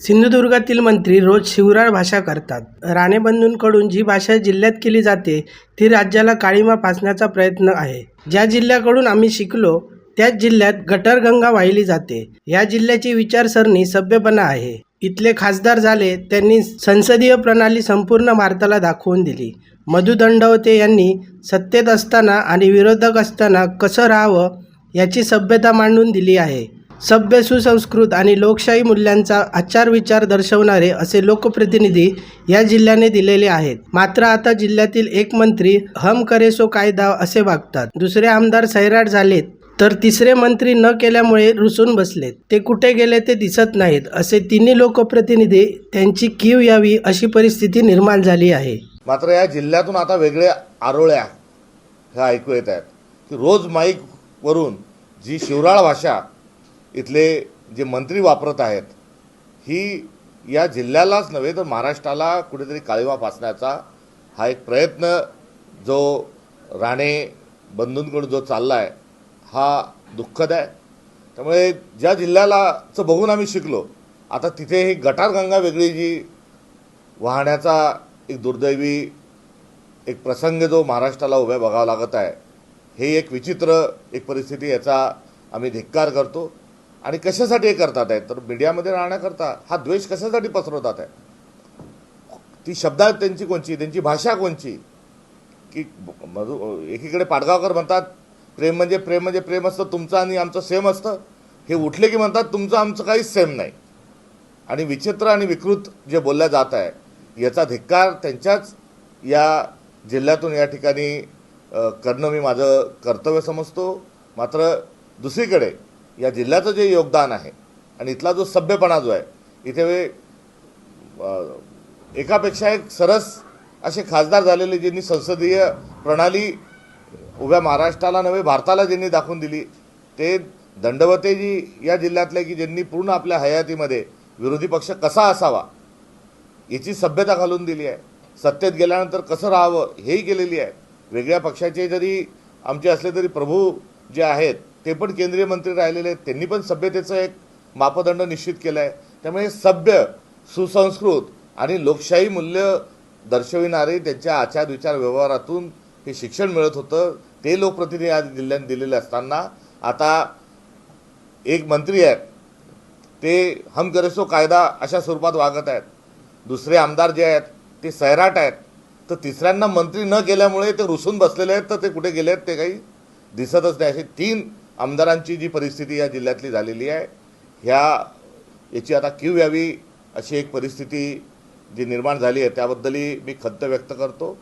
सिंधुदुर्गातील मंत्री रोज शिवराळ भाषा करतात. राणेबंधूंकडून जी भाषा जिल्ह्यात केली जाते ती राज्याला काळीमा फासण्याचा प्रयत्न आहे. ज्या जिल्ह्याकडून आम्ही शिकलो त्याच जिल्ह्यात गटरगंगा वाहिली जाते. या जिल्ह्याची विचारसरणी सभ्यपणा आहे. इथले खासदार झाले त्यांनी संसदीय प्रणाली संपूर्ण भारताला दाखवून दिली. मधु दंडवते यांनी सत्तेत असताना आणि विरोधक असताना कसं राहावं याची सभ्यता मांडून दिली आहे. सभ्य सुसंस्कृत आणि लोकशाही मूल्यांचा आचार विचार दर्शवणारे असे लोकप्रतिनिधी या जिल्ह्याने दिलेले आहेत. मात्र आता जिल्ह्यातील एक मंत्री हम करे सो कायदा असे वागतात. दुसरे आमदार सैराट झालेत तर तिसरे मंत्री न केल्यामुळे रुसून बसलेत. ते कुठे गेले ते दिसत नाहीत असे तिन्ही लोकप्रतिनिधी त्यांची कीव यावी अशी परिस्थिती निर्माण झाली आहे. मात्र या जिल्ह्यातून आता वेगळ्या आरोळ्या ह्या ऐकू येत आहेत. की रोज माईकवरून जी शिवराळ भाषा इथले जे मंत्री वापरत आहेत ही या जिल्ह्यालाच नव्हे तर महाराष्ट्राला कुठेतरी काळीमा फासण्याचा हा एक प्रयत्न जो राणे बंधूंकडून जो चालला आहे हा दुःखद आहे. त्यामुळे ज्या जिल्ह्यालाचं बघून आम्ही शिकलो आता तिथे ही गटारगंगा वेगळी जी वाहण्याचा एक दुर्दैवी एक प्रसंग जो महाराष्ट्राला उभ्या बघावा लागत आहे हे एक विचित्र एक परिस्थिती याचा आम्ही धिक्कार करतो. आणि कशासाठी हे करतात आहे तर मीडियामध्ये राहण्याकरता हा द्वेष कशासाठी पसरवतात आहे ती शब्दात त्यांची कोणची? त्यांची भाषा कोणची? की मधु एकीकडे पाडगावकर म्हणतात प्रेम म्हणजे प्रेम म्हणजे प्रेम असतं तुमचं आणि आमचं सेम असतं. हे उठले की म्हणतात तुमचं आमचं काहीच सेम नाही. आणि विचित्र आणि विकृत जे बोलल्या जात आहे याचा धिक्कार त्यांच्याच या जिल्ह्यातून या ठिकाणी करणं मी माझं कर्तव्य समजतो. मात्र दुसरीकडे या जिल्ह्याचं जे योगदान आहे आणि इथला जो सभ्यपणा जो आहे इथे एकापेक्षा एक सरस असे खासदार झालेले ज्यांनी संसदीय प्रणाली उभ्या महाराष्ट्राला नव्हे भारताला ज्यांनी दाखवून दिली ते दंडवतेजी या जिल्ह्यातले की ज्यांनी पूर्ण आपल्या हयातीमध्ये विरोधी पक्ष कसा असावा याची सभ्यता घालून दिली आहे. सत्तेत गेल्यानंतर कसं राहावं हेही केलेली आहे. वेगळ्या पक्षाचे जरी आमचे असले तरी प्रभू जे आहेत ते पण केंद्रीय मंत्री राहिलेले आहेत. त्यांनी पण सभ्यतेचं एक मापदंड निश्चित केलं आहे त्यामुळे सभ्य सुसंस्कृत आणि लोकशाही मूल्य दर्शविणारे त्यांच्या आचार विचार व्यवहारातून हे शिक्षण मिळत होतं. ते लोकप्रतिनिधी आज जिल्ह्यात दिलेले असताना आता एक मंत्री आहेत. ते हम करेसो कायदा अशा स्वरूपात वागत आहेत. दुसरे आमदार जे आहेत ते सैराट आहेत. तर तिसऱ्यांना मंत्री न केल्यामुळे ते रुसून बसलेले आहेत. तर ते कुठे गेले आहेत ते काही दिसतच नाही. असे तीन आमदारांची जी परिस्थिती या जिल्ह्यातली झालेली आहे ह्या याची आता क्यू यावी अशी एक परिस्थिती जी निर्माण झाली आहे त्याबद्दलही मी खंत व्यक्त करतो.